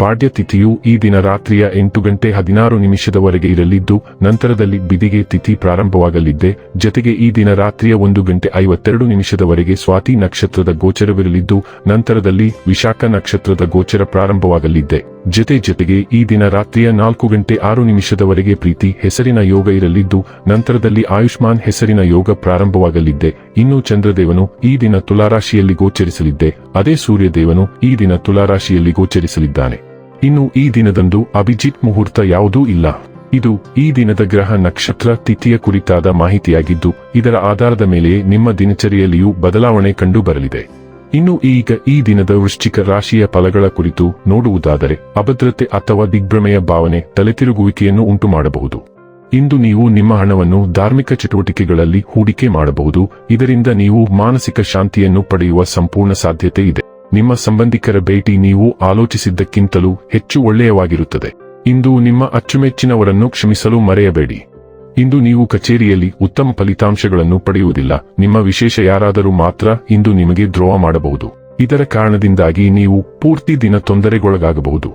ಪಾಡ್ಯ ತಿಥಿಯು ಈ ದಿನ ರಾತ್ರಿಯ ಎಂಟು ಗಂಟೆ ಹದಿನಾರು ನಿಮಿಷದವರೆಗೆ ಇರಲಿದ್ದು, ನಂತರದಲ್ಲಿ ಬಿದಿಗೆ ತಿಥಿ ಪ್ರಾರಂಭವಾಗಲಿದ್ದೆ. ಜತೆಗೆ ಈ ದಿನ ರಾತ್ರಿಯ ಒಂದು ಗಂಟೆ ಐವತ್ತೆರಡು ನಿಮಿಷದವರೆಗೆ ಸ್ವಾತಿ ನಕ್ಷತ್ರದ ಗೋಚರವಿರಲಿದ್ದು, ನಂತರದಲ್ಲಿ ವಿಶಾಖ ನಕ್ಷತ್ರದ ಗೋಚರ ಪ್ರಾರಂಭವಾಗಲಿದ್ದೆ. ಜತೆ ಜತೆಗೆ ಈ ದಿನ ರಾತ್ರಿಯ ನಾಲ್ಕು ಗಂಟೆ ಆರು ನಿಮಿಷದವರೆಗೆ ಪ್ರೀತಿ ಹೆಸರಿನ ಯೋಗ ಇರಲಿದ್ದು, ನಂತರದಲ್ಲಿ ಆಯುಷ್ಮಾನ್ ಹೆಸರಿನ ಯೋಗ ಪ್ರಾರಂಭವಾಗಲಿದ್ದೆ. ಇನ್ನು ಚಂದ್ರದೇವನು ಈ ದಿನ ತುಲಾರಾಶಿಯಲ್ಲಿ ಗೋಚರಿಸಲಿದ್ದೆ. ಅದೇ ಸೂರ್ಯದೇವನು ಈ ದಿನ ತುಲಾರಾಶಿಯಲ್ಲಿ ಗೋಚರಿಸಲಿದ್ದಾನೆ. ಇನ್ನು ಈ ದಿನದಂದು ಅಭಿಜಿತ್ ಮುಹೂರ್ತ ಯಾವುದೂ ಇಲ್ಲ. ಇದು ಈ ದಿನದ ಗ್ರಹ ನಕ್ಷತ್ರ ತಿಥಿಯ ಕುರಿತಾದ ಮಾಹಿತಿಯಾಗಿದ್ದು, ಇದರ ಆಧಾರದ ಮೇಲೆಯೇ ನಿಮ್ಮ ದಿನಚರಿಯಲ್ಲಿಯೂ ಬದಲಾವಣೆ ಕಂಡುಬರಲಿದೆ. ಇನ್ನು ಈಗ ಈ ದಿನದ ವೃಶ್ಚಿಕ ರಾಶಿಯ ಫಲಗಳ ಕುರಿತು ನೋಡುವುದಾದರೆ, ಅಭದ್ರತೆ ಅಥವಾ ದಿಗ್ಭ್ರಮೆಯ ಭಾವನೆ ತಲೆತಿರುಗುವಿಕೆಯನ್ನು ಉಂಟು ಮಾಡಬಹುದು ಇಂದು ನೀವು ನಿಮ್ಮ ಹಣವನ್ನು ಧಾರ್ಮಿಕ ಚಟುವಟಿಕೆಗಳಲ್ಲಿ ಹೂಡಿಕೆ ಮಾಡಬಹುದು, ಇದರಿಂದ ನೀವು ಮಾನಸಿಕ ಶಾಂತಿಯನ್ನು ಪಡೆಯುವ ಸಂಪೂರ್ಣ ಸಾಧ್ಯತೆ ಇದೆ. ನಿಮ್ಮ ಸಂಬಂಧಿಕರ ಭೇಟಿ ನೀವು ಆಲೋಚಿಸಿದ್ದಕ್ಕಿಂತಲೂ ಹೆಚ್ಚು ಒಳ್ಳೆಯವಾಗಿರುತ್ತದೆ. ಇಂದು ನಿಮ್ಮ ಅಚ್ಚುಮೆಚ್ಚಿನವರನ್ನು ಕ್ಷಮಿಸಲು ಮರೆಯಬೇಡಿ. ಇಂದು ನೀವು ಕಚೇರಿಯಲ್ಲಿ ಉತ್ತಮ ಫಲಿತಾಂಶಗಳನ್ನು ಪಡೆಯುವುದಿಲ್ಲ. ನಿಮ್ಮ ವಿಶೇಷ ಯಾರಾದರೂ ಮಾತ್ರ ಇಂದು ನಿಮಗೆ ದ್ರೋಹ ಮಾಡಬಹುದು. ಇದರ ಕಾರಣದಿಂದಾಗಿ ನೀವು ಪೂರ್ತಿ ದಿನ ತೊಂದರೆಗೊಳಗಾಗಬಹುದು.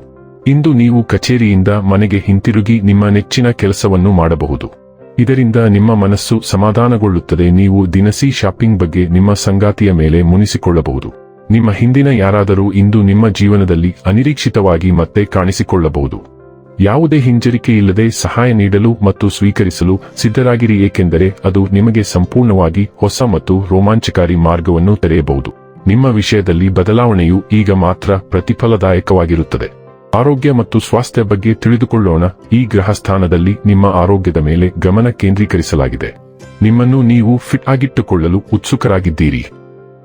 ಇಂದು ನೀವು ಕಚೇರಿಯಿಂದ ಮನೆಗೆ ಹಿಂತಿರುಗಿ ನಿಮ್ಮ ನೆಚ್ಚಿನ ಕೆಲಸವನ್ನು ಮಾಡಬಹುದು. ಇದರಿಂದ ನಿಮ್ಮ ಮನಸ್ಸು ಸಮಾಧಾನಗೊಳ್ಳುತ್ತದೆ. ನೀವು ದಿನಸಿ ಶಾಪಿಂಗ್ ಬಗ್ಗೆ ನಿಮ್ಮ ಸಂಗಾತಿಯ ಮೇಲೆ ಮುನಿಸಿಕೊಳ್ಳಬಹುದು. ನಿಮ್ಮ ಹಿಂದಿನ ಯಾರಾದರೂ ಇಂದು ನಿಮ್ಮ ಜೀವನದಲ್ಲಿ ಅನಿರೀಕ್ಷಿತವಾಗಿ ಮತ್ತೆ ಕಾಣಿಸಿಕೊಳ್ಳಬಹುದು. ಯಾವುದೇ ಹಿಂಜರಿಕೆ ಇಲ್ಲದೆ ಸಹಾಯ ನೀಡಲು ಮತ್ತು ಸ್ವೀಕರಿಸಲು ಸಿದ್ಧರಾಗಿರಿ, ಏಕೆಂದರೆ ಅದು ನಿಮಗೆ ಸಂಪೂರ್ಣವಾಗಿ ಹೊಸ ಮತ್ತು ರೋಮಾಂಚಕಾರಿ ಮಾರ್ಗವನ್ನು ತೆರೆಯಬಹುದು. ನಿಮ್ಮ ವಿಷಯದಲ್ಲಿ ಬದಲಾವಣೆಯು ಈಗ ಮಾತ್ರ ಪ್ರತಿಫಲದಾಯಕವಾಗಿರುತ್ತದೆ. ಆರೋಗ್ಯ ಮತ್ತು ಸ್ವಾಸ್ಥ್ಯ ಬಗ್ಗೆ ತಿಳಿದುಕೊಳ್ಳೋಣ. ಈ ಗ್ರಹ ಸ್ಥಾನದಲ್ಲಿ ನಿಮ್ಮ ಆರೋಗ್ಯದ ಮೇಲೆ ಗಮನ ಕೇಂದ್ರೀಕರಿಸಲಾಗಿದೆ. ನಿಮ್ಮನ್ನು ನೀವು ಫಿಟ್ ಆಗಿಟ್ಟುಕೊಳ್ಳಲು ಉತ್ಸುಕರಾಗಿದ್ದೀರಿ.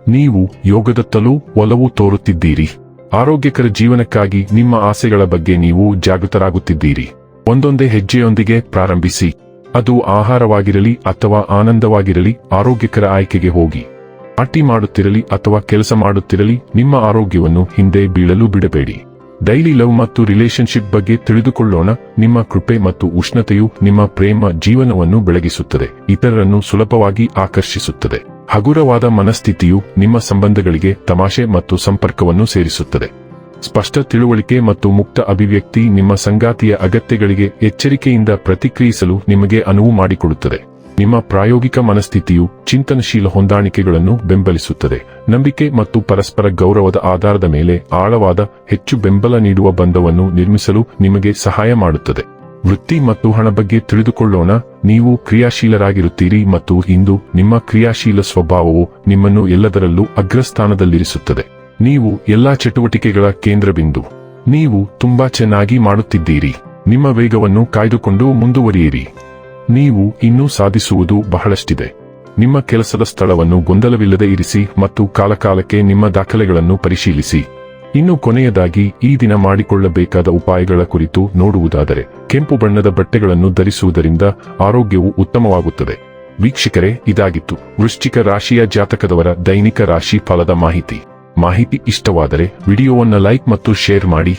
ನೀವು ಯೋಗದತ್ತಲೂ ಒಲವು ತೋರುತ್ತಿದ್ದೀರಿ. ಆರೋಗ್ಯಕರ ಜೀವನಕ್ಕಾಗಿ ನಿಮ್ಮ ಆಸೆಗಳ ಬಗ್ಗೆ ನೀವು ಜಾಗೃತರಾಗುತ್ತಿದ್ದೀರಿ. ಒಂದೊಂದೇ ಹೆಜ್ಜೆಯೊಂದಿಗೆ ಪ್ರಾರಂಭಿಸಿ. ಅದು ಆಹಾರವಾಗಿರಲಿ ಅಥವಾ ಆನಂದವಾಗಿರಲಿ ಆರೋಗ್ಯಕರ ಆಯ್ಕೆಗೆ ಹೋಗಿ. ಪಾರ್ಟಿ ಮಾಡುತ್ತಿರಲಿ ಅಥವಾ ಕೆಲಸ ಮಾಡುತ್ತಿರಲಿ ನಿಮ್ಮ ಆರೋಗ್ಯವನ್ನು ಹಿಂದೆ ಬೀಳಲು ಬಿಡಬೇಡಿ. ಡೈಲಿ ಲವ್ ಮತ್ತು ರಿಲೇಶನ್ಶಿಪ್ ಬಗ್ಗೆ ತಿಳಿದುಕೊಳ್ಳೋಣ. ನಿಮ್ಮ ಕೃಪೆ ಮತ್ತು ಉಷ್ಣತೆಯು ನಿಮ್ಮ ಪ್ರೇಮ ಜೀವನವನ್ನು ಬೆಳಗಿಸುತ್ತದೆ. ಇತರರನ್ನು ಸುಲಭವಾಗಿ ಆಕರ್ಷಿಸುತ್ತದೆ. ಹಗುರವಾದ ಮನಸ್ಥಿತಿಯು ನಿಮ್ಮ ಸಂಬಂಧಗಳಿಗೆ ತಮಾಷೆ ಮತ್ತು ಸಂಪರ್ಕವನ್ನು ಸೇರಿಸುತ್ತದೆ. ಸ್ಪಷ್ಟ ತಿಳುವಳಿಕೆ ಮತ್ತು ಮುಕ್ತ ಅಭಿವ್ಯಕ್ತಿ ನಿಮ್ಮ ಸಂಗಾತಿಯ ಅಗತ್ಯಗಳಿಗೆ ಎಚ್ಚರಿಕೆಯಿಂದ ಪ್ರತಿಕ್ರಿಯಿಸಲು ನಿಮಗೆ ಅನುವು ಮಾಡಿಕೊಡುತ್ತದೆ. ನಿಮ್ಮ ಪ್ರಾಯೋಗಿಕ ಮನಸ್ಥಿತಿಯು ಚಿಂತನಶೀಲ ಹೊಂದಾಣಿಕೆಗಳನ್ನು ಬೆಂಬಲಿಸುತ್ತದೆ. ನಂಬಿಕೆ ಮತ್ತು ಪರಸ್ಪರ ಗೌರವದ ಆಧಾರದ ಮೇಲೆ ಆಳವಾದ, ಹೆಚ್ಚು ಬೆಂಬಲ ನೀಡುವ ಬಂಧವನ್ನು ನಿರ್ಮಿಸಲು ನಿಮಗೆ ಸಹಾಯ ಮಾಡುತ್ತದೆ. ವೃತ್ತಿ ಮತ್ತು ಹಣ ಬಗ್ಗೆ ತಿಳಿದುಕೊಳ್ಳೋಣ. ನೀವು ಕ್ರಿಯಾಶೀಲರಾಗಿರುತ್ತೀರಿ ಮತ್ತು ಇಂದು ನಿಮ್ಮ ಕ್ರಿಯಾಶೀಲ ಸ್ವಭಾವವು ನಿಮ್ಮನ್ನು ಎಲ್ಲದರಲ್ಲೂ ಅಗ್ರಸ್ಥಾನದಲ್ಲಿರಿಸುತ್ತದೆ. ನೀವು ಎಲ್ಲಾ ಚಟುವಟಿಕೆಗಳ ಕೇಂದ್ರಬಿಂದು. ನೀವು ತುಂಬಾ ಚೆನ್ನಾಗಿ ಮಾಡುತ್ತಿದ್ದೀರಿ. ನಿಮ್ಮ ವೇಗವನ್ನು ಕಾಯ್ದುಕೊಂಡು ಮುಂದುವರಿಯಿರಿ. ನೀವು ಇನ್ನೂ ಸಾಧಿಸುವುದು ಬಹಳಷ್ಟಿದೆ. ನಿಮ್ಮ ಕೆಲಸದ ಸ್ಥಳವನ್ನು ಗೊಂದಲವಿಲ್ಲದೆ ಇರಿಸಿ ಮತ್ತು ಕಾಲಕಾಲಕ್ಕೆ ನಿಮ್ಮ ದಾಖಲೆಗಳನ್ನು ಪರಿಶೀಲಿಸಿ. ಇನ್ನು ಕೊನೆಯದಾಗಿ, ಈ ದಿನ ಮಾಡಿಕೊಳ್ಳಬೇಕಾದ ಉಪಾಯಗಳ ಕುರಿತು ನೋಡುವುದಾದರೆ, ಕೆಂಪು ಬಣ್ಣದ ಬಟ್ಟೆಗಳನ್ನು ಧರಿಸುವುದರಿಂದ ಆರೋಗ್ಯವು ಉತ್ತಮವಾಗುತ್ತದೆ. ವೀಕ್ಷಕರೇ, ಇದಾಗಿತ್ತು. ವೃಶ್ಚಿಕ ರಾಶಿಯ ಜಾತಕದವರ ದೈನಿಕ ರಾಶಿ ಫಲದ ಮಾಹಿತಿ. ಮಾಹಿತಿ ಇಷ್ಟವಾದರೆ, ವಿಡಿಯೋವನ್ನು ಲೈಕ್ ಮತ್ತು ಶೇರ್ ಮಾಡಿ.